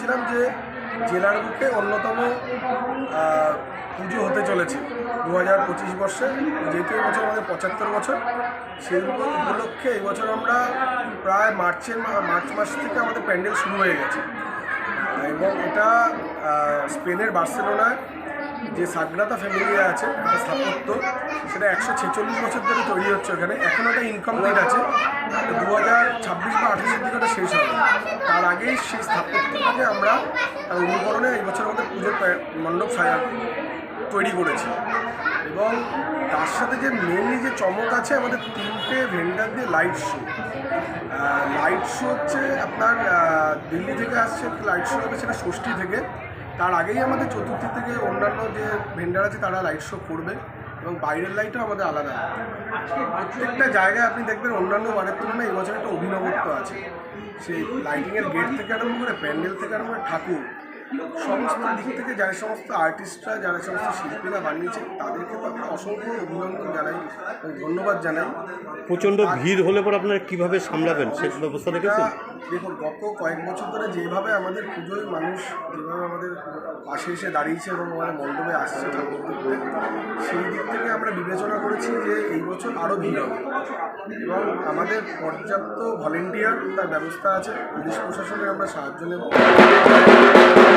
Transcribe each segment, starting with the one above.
বলেছিলাম যে জেলার বুকে অন্যতম পুজো হতে চলেছে দু হাজার পঁচিশ বর্ষে। যেহেতু এবছর আমাদের পঁচাত্তর বছর সেই উপলক্ষে এই বছর আমরা প্রায় মার্চের মার্চ মাস থেকে আমাদের প্যান্ডেল শুরু হয়ে গেছে। এবং এটা স্পেনের বার্সেলোনায় যে সাগ্রাতা ফ্যামিলি আছে, একটা স্থাপত্য, সেটা একশো ছেচল্লিশ বছর ধরে তৈরি হচ্ছে ওখানে। এখন ওটা ইনকমপ্লিট আছে দু হাজার ছাব্বিশ বা আঠাশের দিকে ওটা শেষ হবে। তার আগেই সেই স্থাপত্যটাকে আমরা অনুকরণে এই বছর আমাদের পুজোর মণ্ডপ সাজা তৈরি করেছি। এবং তার সাথে যে মেনলি যে চমক আছে, আমাদের তিনটে ভেন্ডার দিয়ে লাইট শো লাইট শো হচ্ছে আপনার দিল্লি থেকে আসছে লাইট শো হবে সেটা ষষ্ঠী থেকে। তার আগেই আমাদের চতুর্থী থেকে অন্যান্য যে ভেন্ডার আছে তারা লাইট শো করবে এবং বাইরের লাইটও আমাদের আলাদা। প্রত্যেকটা জায়গায় আপনি দেখবেন অন্যান্য বারের তুলনায় এবছর একটা অভিনবত্ব আছে। সেই লাইটিংয়ের গেট থেকে আরম্ভ করে প্যান্ডেল থেকে আরম্ভ করে ঠাকুর সমস্ত দিক থেকে যারা সমস্ত আর্টিস্টরা যারা সমস্ত শিল্পীরা বানিয়েছে তাদেরকে তো আমরা অসংখ্য অভিনন্দন জানাই এবং ধন্যবাদ জানাই। প্রচণ্ড ভিড় হলে পর আপনারা কীভাবে সামলাবেন সে ব্যবস্থা রেখেছেন দেখুন গত কয়েক বছর ধরে যেভাবে আমাদের পুজোয় মানুষ যেভাবে আমাদের পাশে এসে দাঁড়িয়েছে এবং আমাদের মণ্ডপে আসছে সেই দিক থেকে আমরা বিবেচনা করেছি যে এই বছর আরও ভিড় হবে। এবং আমাদের পর্যাপ্ত ভলেন্টিয়ার তার ব্যবস্থা আছে পুলিশ প্রশাসনের আমরা সাহায্য নেব।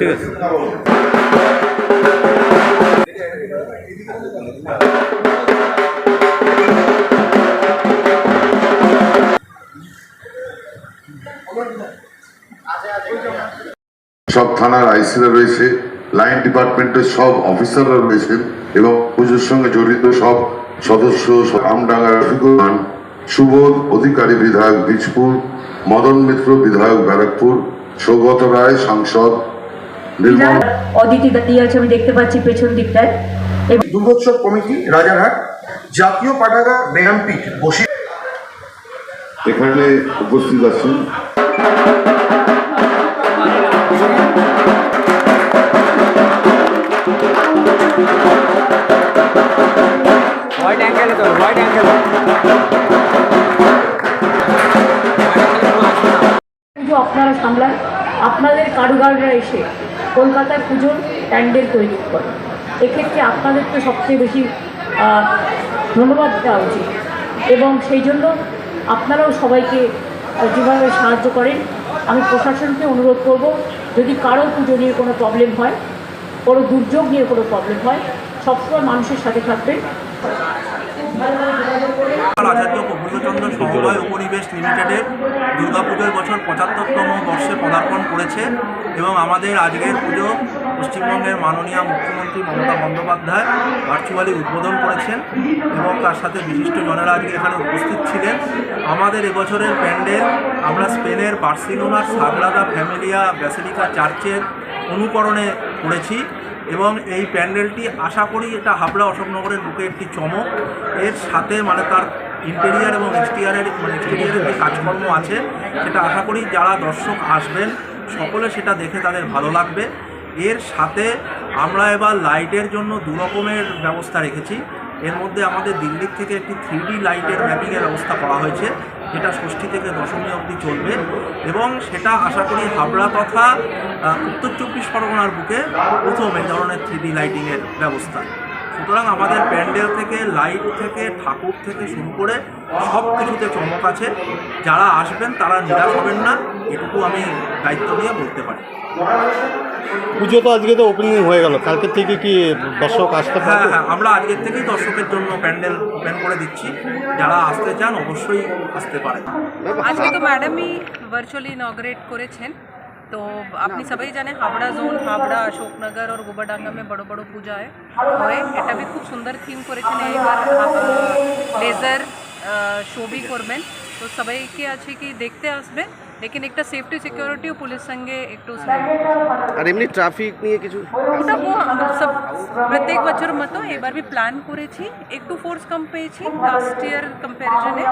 ঠিক আছে। সব থানার আইসিরা রয়েছে, লাইন ডিপার্টমেন্টের সব অফিসাররা রয়েছেন এবং পুজোর সঙ্গে জড়িত সব সদস্য সুবোধ অধিকারী বিধায়ক বীজপুর মদন মিত্র বিধায়ক ব্যারাকপুর, সৌগত রায় সাংসদ অদিতি দাঁড়িয়ে আছে আমি দেখতে পাচ্ছি পেছন দিকটায়। এবং দুর্গোৎসব কমিটি রাজারহাট জাতীয় পাঠাগার ব্যায়ামপীঠ বসি এখানে উপস্থিত আছেন। হোয়াইট অ্যাঙ্গেলে তো হোয়াইট অ্যাঙ্গেল আপনারা সামলান আপনাদের কারুগাররা এসে কলকাতায় পুজোর প্যান্ডেল তৈরি করে। এক্ষেত্রে আপনাদেরকে সবচেয়ে বেশি ধন্যবাদ দেওয়া উচিত। এবং সেই জন্য আপনারাও সবাইকে যেভাবে সাহায্য করেন, আমি প্রশাসনকে অনুরোধ করব, যদি কারও পুজো নিয়ে কোনো প্রবলেম হয়, কোনো দুর্যোগ নিয়ে কোনো প্রবলেম হয়, সবসময় মানুষের সাথে থাকবেন। আচার্য প্রফুল্লচন্দ্র সমবায় উপনিবেশ লিমিটেডের দুর্গাপুজোর বছর পঁচাত্তরতম বর্ষে পদার্পণ করেছে এবং আমাদের আজকের পুজো পশ্চিমবঙ্গের মাননীয় মুখ্যমন্ত্রী মমতা বন্দ্যোপাধ্যায় ভার্চুয়ালি উদ্বোধন করেছেন এবং তার সাথে বিশিষ্ট জনেরা আজকে এখানে উপস্থিত ছিলেন। আমাদের এবছরের প্যান্ডেল আমরা স্পেনের বার্সিলোনার সাগ্রাদা ফ্যামিলিয়া ব্যাসিলিকা চার্চের অনুকরণে করেছি এবং এই প্যান্ডেলটি আশা করি এটা হাবড়া অশোকনগরের বুকে একটি চমক। এর সাথে মানে তার ইন্টেরিয়ার এবং এক্সটিরিয়ারের মানে এক্সটিরিয়ারের যে কাজকর্ম আছে, সেটা আশা করি যারা দর্শক আসবেন, সকলে সেটা দেখে তাদের ভালো লাগবে। এর সাথে আমরা এবার লাইটের জন্য দু রকমের ব্যবস্থা রেখেছি। এর মধ্যে আমাদের দিল্লির থেকে একটি থ্রি লাইটের ম্যাপিংয়ের ব্যবস্থা করা হয়েছে, যেটা ষষ্ঠী থেকে দশমী অবধি চলবে। এবং সেটা আশা করি হাবড়া তথা উত্তর চব্বিশ পরগনার বুকে প্রথম এই ধরনের থ্রি লাইটিংয়ের ব্যবস্থা। সুতরাং আমাদের প্যান্ডেল থেকে লাইট থেকে ঠাকুর থেকে শুরু করে সব কিছুতে চমক আছে। যারা আসবেন তারা নিরাশ হবেন না। এটুকু আমি দায়িত্ব নিয়ে বলতে পারি। পুজো তো আজকে তো ওপেনিং হয়ে গেল। কালকে থেকে কি দর্শক আসতে হ্যাঁ হ্যাঁ আমরা আজকের থেকেই দর্শকের জন্য প্যান্ডেল ওপেন করে দিচ্ছি। যারা আসতে চান অবশ্যই আসতে পারেন। আজকে তো ম্যাডামই ভার্চুয়ালি ইনগ্রেট করেছেন। তো আপনি সবাই জানেন হাবড়া জোন হাবড়া অশোকনগর আর গোবরডাঙ্গা বড় বড় পূজা হয় এটা বি খুব সুন্দর থিম করেছেন এবার লেজার শো বি করবেন তো সবাইকে আছে কি দেখতে আসবে লেকিন একটা সেফটি সিকিউরিটি ও পুলিশ সঙ্গে একটু আর এমনি ট্রাফিক নিয়ে কিছু ওটা ও- সব প্রত্যেক বছর মতো এবার বি প্ল্যান করেছি একটু ফোর্স কম পেয়েছি লাস্ট ইয়ার কম্প্যারিজনে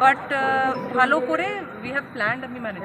বাট ভালো করে উই হ্যাভ প্ল্যান্ড আমি ম্যানেজ